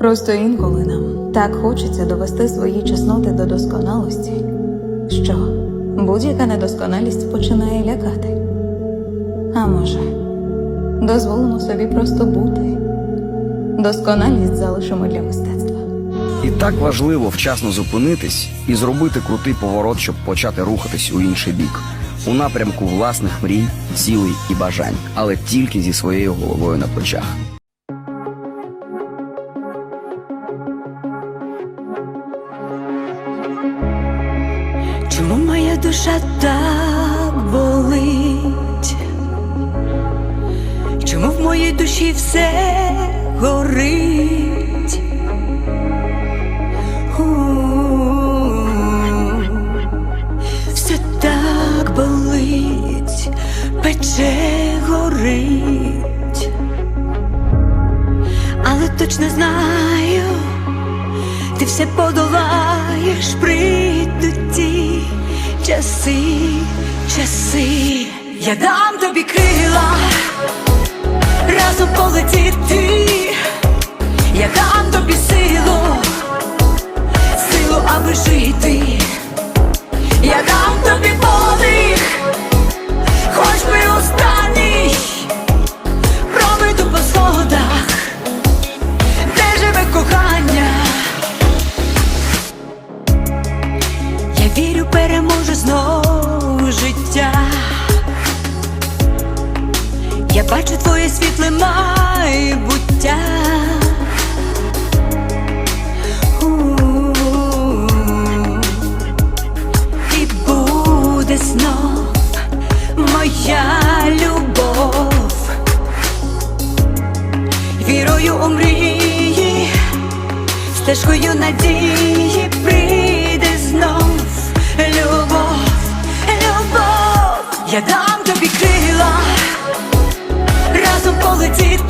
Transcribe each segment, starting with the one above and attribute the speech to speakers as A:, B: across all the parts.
A: Просто інколи нам так хочеться довести свої чесноти до досконалості, що будь-яка недосконалість починає лякати. А може, дозволимо собі просто бути. Досконалість залишимо для мистецтва.
B: І так важливо вчасно зупинитись і зробити крутий поворот, щоб почати рухатись у інший бік, у напрямку власних мрій, цілей і бажань, але тільки зі своєю головою на плечах.
C: Душа так болить? Чому в моїй душі все горить? Часи, часи. Я дам тобі крила, разом полетіти, я дам тобі силу, силу, аби жити. Я дам тобі подих, хоч би останній, буде моя любов. Вірою у мрії, стежкою надії прийде знов любов, любов. Я дам тобі крила, разом полетіти,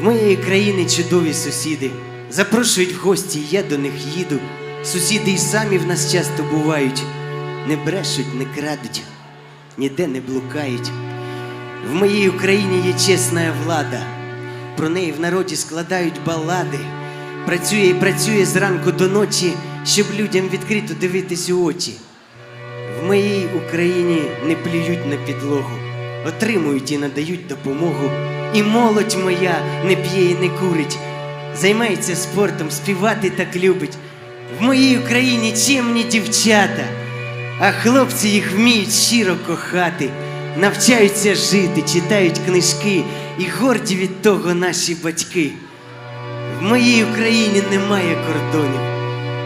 D: В моєї країни чудові сусіди. Запрошують в гості, я до них їду. Сусіди й самі в нас часто бувають. Не брешуть, не крадуть, ніде не блукають. В моїй Україні є чесна влада. Про неї в народі складають балади. Працює і працює зранку до ночі, щоб людям відкрито дивитись у очі. В моїй Україні не плюють на підлогу, отримують і надають допомогу. І молодь моя не п'є і не курить, займається спортом, співати так любить. В моїй Україні чемні дівчата, а хлопці їх вміють щиро кохати. навчаються жити, читають книжки і горді від того наші батьки. В моїй Україні немає кордонів.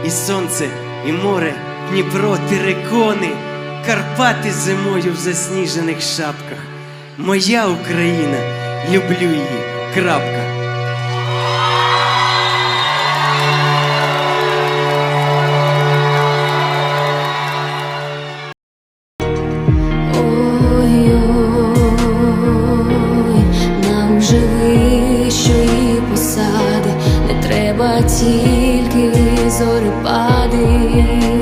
D: І сонце, і море, Дніпро, терекони, Карпати зимою в засніжених шапках. Моя Україна, люблю її. Крапка.
E: Ой-ой, нам посади, не треба тільки зорепади.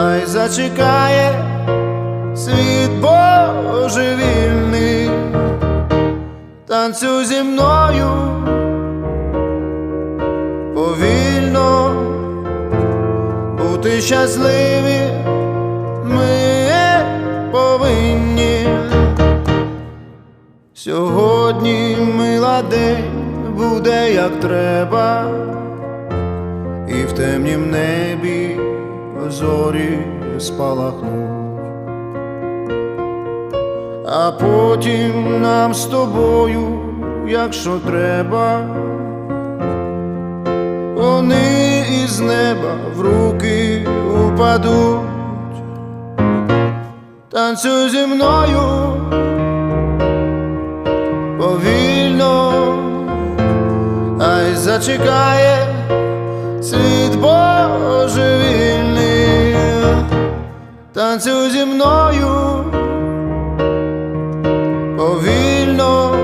F: ай зачекає світ божевільний, танцюй зі мною повільно, бути щасливі ми повинні. Сьогодні мила день буде як треба. І в темнім небі зорі спалахнуть, а потім нам з тобою, якщо треба, вони із неба в руки упадуть, танцюй зі мною повільно, ай зачекає світ божевільний, танцюй зі мною повільно,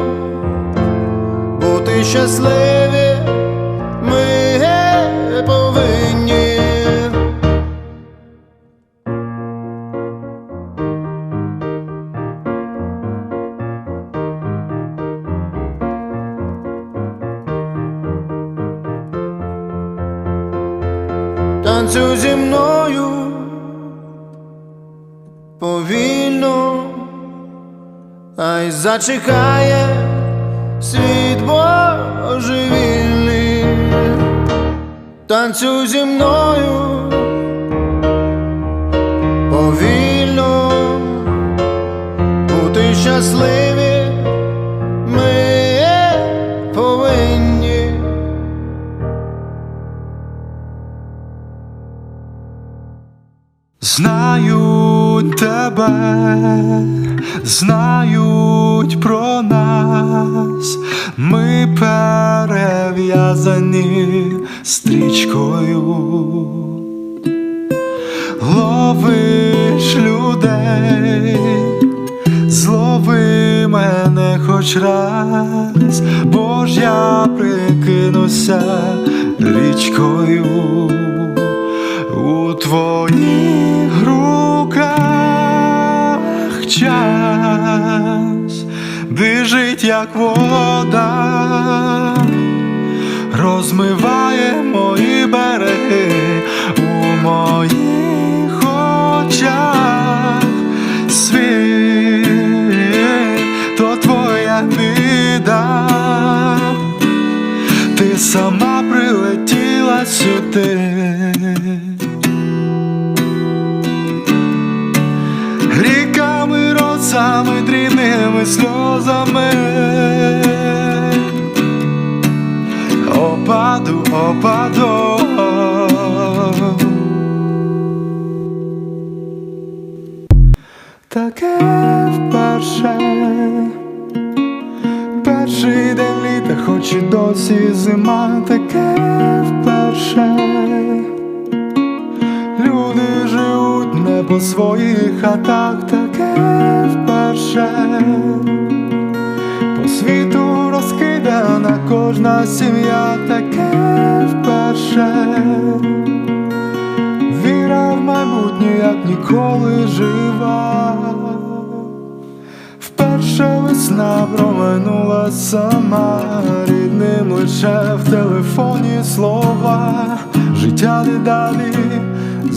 F: бути щасливі ми повинні. танцюй зі мною повільно, й зачекає світ божевільний, танцюй зі мною
G: знають про нас, ми перев'язані стрічкою, ловиш людей, злови мене хоч раз, бо ж я прикинуся річкою. У твоїх час дижить, як вода, розмиває мої береги у моїх очах світ, то твоя біда, ти сама прилетіла сюди. Росами, дрібними сльозами. Опаду, опаду. Таке вперше. Перший день літа, хоч і досі зима, таке вперше. Люди живуть не по своїх хатах, вперше. По світу розкидана кожна сім'я, таке вперше. Віра в майбутнє, як ніколи жива. Вперше весна проминула сама рідним лише в телефоні слова.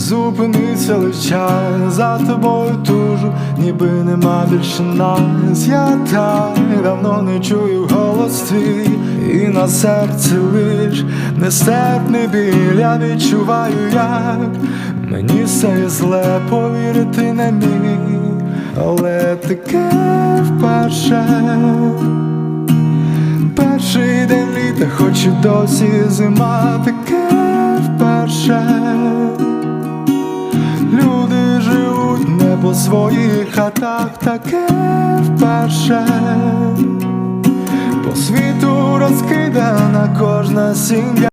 G: Зупиниться час за тобою тужу, ніби нема більше нас. Я так давно не чую голос твій, і на серці лиш нестерпний біль. Я відчуваю, як мені стає зле повірити не міг але таке вперше. Перший день літа, хоч і досі зима, таке по своїх хатах, таке вперше. По світу розкидана кожна сім'я.